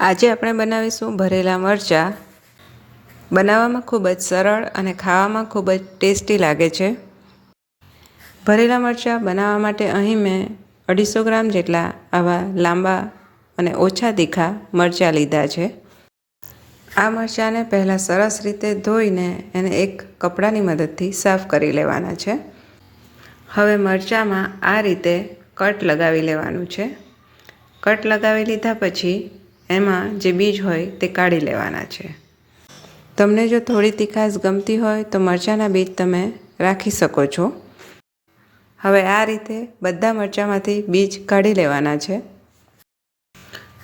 આજે આપણે બનાવીશું ભરેલા મરચાં. બનાવવામાં ખૂબ જ સરળ અને ખાવામાં ખૂબ જ ટેસ્ટી લાગે છે. ભરેલા મરચાં બનાવવા માટે અહીં મેં અઢીસો ગ્રામ જેટલા આવા લાંબા અને ઓછા તીખા મરચાં લીધા છે. આ મરચાંને પહેલાં સરસ રીતે ધોઈને એને એક કપડાની મદદથી સાફ કરી લેવાના છે. હવે મરચાંમાં આ રીતે કટ લગાવી લેવાનું છે. કટ લગાવી લીધા પછી એમાં જે બીજ હોય તે કાઢી લેવાના છે. તમને જો થોડી તીખાશ ગમતી હોય તો મરચાંના બીજ તમે રાખી શકો છો. હવે આ રીતે બધા મરચાંમાંથી બીજ કાઢી લેવાના છે.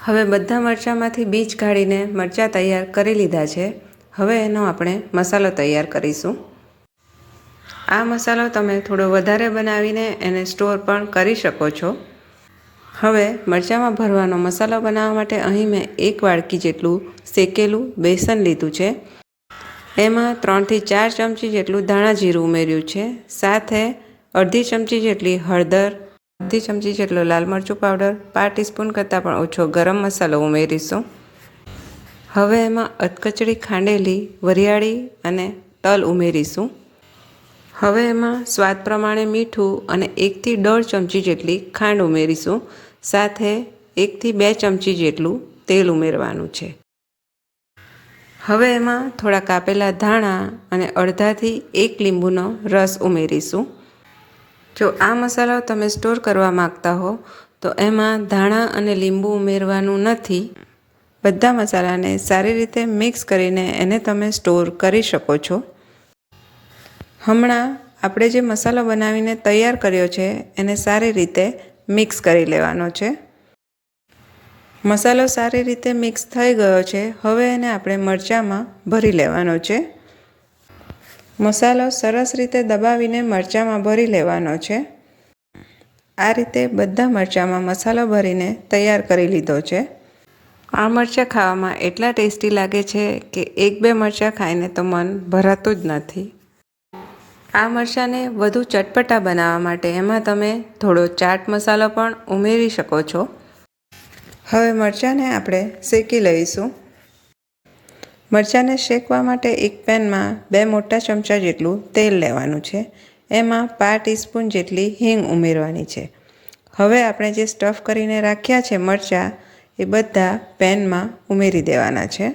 હવે બધા મરચાંમાંથી બીજ કાઢીને મરચાં તૈયાર કરી લીધા છે. હવે એનો આપણે મસાલો તૈયાર કરીશું. આ મસાલો તમે થોડો વધારે બનાવીને એને સ્ટોર પણ કરી શકો છો. હવે મરચાંમાં ભરવાનો મસાલો બનાવવા માટે અહીં મેં એક વાડકી જેટલું શેકેલું બેસન લીધું છે. એમાં ત્રણથી ચાર ચમચી જેટલું ધાણા જીરું ઉમેર્યું છે. સાથે અડધી ચમચી જેટલી હળદર, અડધી ચમચી જેટલો લાલ મરચું પાવડર, પાંચ ટીસ્પૂન કરતાં પણ ઓછો ગરમ મસાલો ઉમેરીશું. હવે એમાં અધકચડી ખાંડેલી વરિયાળી અને તલ ઉમેરીશું. હવે એમાં સ્વાદ પ્રમાણે મીઠું અને એકથી દોઢ ચમચી જેટલી ખાંડ ઉમેરીશું. સાથે એકથી બે ચમચી જેટલું તેલ ઉમેરવાનું છે. હવે એમાં થોડા કાપેલા ધાણા અને અડધાથી એક લીંબુનો રસ ઉમેરીશું. જો આ મસાલો તમે સ્ટોર કરવા માગતા હો, તો એમાં ધાણા અને લીંબુ ઉમેરવાનું નથી. બધા મસાલાને સારી રીતે મિક્સ કરીને એને તમે સ્ટોર કરી શકો છો. હમણાં આપણે જે મસાલો બનાવીને તૈયાર કર્યો છે, એને સારી રીતે મિક્સ કરી લેવાનો છે. મસાલો સારી રીતે મિક્સ થઈ ગયો છે. હવે એને આપણે મરચાંમાં ભરી લેવાનો છે. મસાલો સરસ રીતે દબાવીને મરચાંમાં ભરી લેવાનો છે. આ રીતે બધા મરચાંમાં મસાલો ભરીને તૈયાર કરી લીધો છે. આ મરચાં ખાવામાં એટલા ટેસ્ટી લાગે છે કે એક બે મરચાં ખાઈને તો મન ભરાતું જ નથી. આ મરચાંને વધુ ચટપટા બનાવવા માટે એમાં તમે થોડો ચાટ મસાલો પણ ઉમેરી શકો છો. હવે મરચાંને આપણે શેકી લઈશું. મરચાંને શેકવા માટે એક પેનમાં બે મોટા ચમચા જેટલું તેલ લેવાનું છે. એમાં પાંચ ટીસ્પૂન જેટલી હિંગ ઉમેરવાની છે. હવે આપણે જે સ્ટફ કરીને રાખ્યા છે મરચાં, એ બધા પેનમાં ઉમેરી દેવાના છે.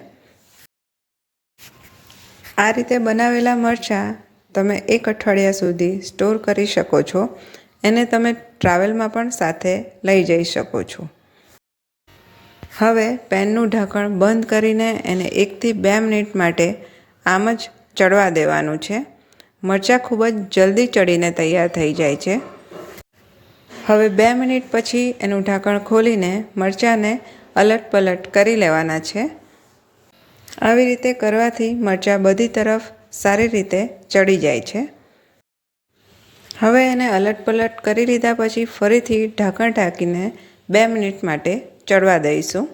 આ રીતે બનાવેલા મરચાં તમે એક અઠવાડિયા સુધી સ્ટોર કરી શકો છો. એને તમે ટ્રાવેલમાં પણ સાથે લઈ જઈ શકો છો. હવે પેનનું ઢાંકણ બંધ કરીને એને એકથી બે મિનિટ માટે આમ જ ચડવા દેવાનું છે. મરચાં ખૂબ જ જલ્દી ચડીને તૈયાર થઈ જાય છે. હવે બે મિનિટ પછી એનું ઢાંકણ ખોલીને મરચાંને અલટ પલટ કરી લેવાના છે. આવી રીતે કરવાથી મરચાં બધી તરફ સારી રીતે ચડી જાય છે. હવે એને અલટ પલટ કરી લીધા પછી ફરીથી ઢાંકણ ઢાંકીને બે મિનિટ માટે ચડવા દઈશું.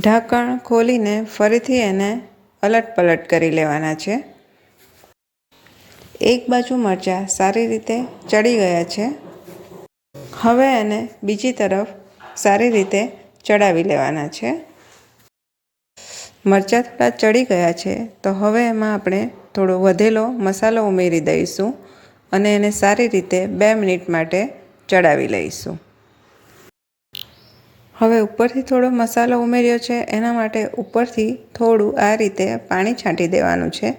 ઢાંકણ ખોલીને ફરીથી એને અલટ પલટ કરી લેવાના છે. એક બાજુ મરચાં સારી રીતે ચડી ગયા છે. હવે એને બીજી તરફ સારી રીતે ચડાવી લેવાના છે. મરચાં થોડા ચડી ગયા છે, તો હવે એમાં આપણે થોડો વધેલો મસાલો ઉમેરી દઈશું અને એને સારી રીતે બે મિનિટ માટે ચડાવી લઈશું. હવે ઉપરથી થોડો મસાલો ઉમેર્યો છે, એના માટે ઉપરથી થોડું આ રીતે પાણી છાંટી દેવાનું છે.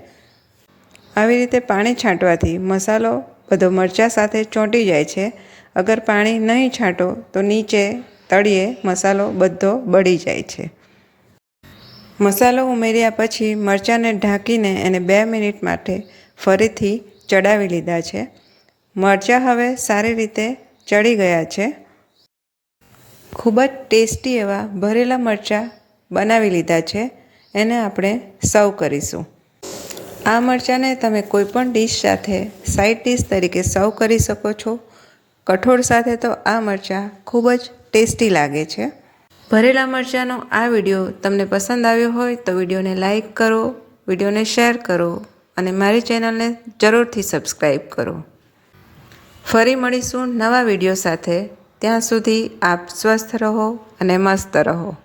આવી રીતે પાણી છાંટવાથી મસાલો બધો મરચાં સાથે ચોંટી જાય છે. અગર પાણી નહીં છાંટો તો નીચે તળિયે મસાલો બધો બળી જાય છે. મસાલો ઉમેર્યા પછી મરચાંને ઢાંકીને એને બે મિનિટ માટે ફરીથી ચડાવી લીધા છે. મરચાં હવે સારી રીતે ચડી ગયા છે. ખૂબ જ ટેસ્ટી એવા ભરેલા મરચાં બનાવી લીધા છે. એને આપણે સર્વ કરીશું. આ મરચાંને તમે કોઈપણ ડીશ સાથે સાઈડ ડીશ તરીકે સર્વ કરી શકો છો. કઠોળ સાથે તો આ મરચાં ખૂબ જ ટેસ્ટી લાગે છે. ભરેલા મરચાંનો આ વીડિયો તમને પસંદ આવ્યો હોય તો વિડીયોને લાઈક કરો, વિડીયોને શેર કરો અને મારી ચેનલને જરૂરથી સબસ્ક્રાઈબ કરો. ફરી મળીશું નવા વીડિયો સાથે. ત્યાં સુધી આપ સ્વસ્થ રહો અને મસ્ત રહો.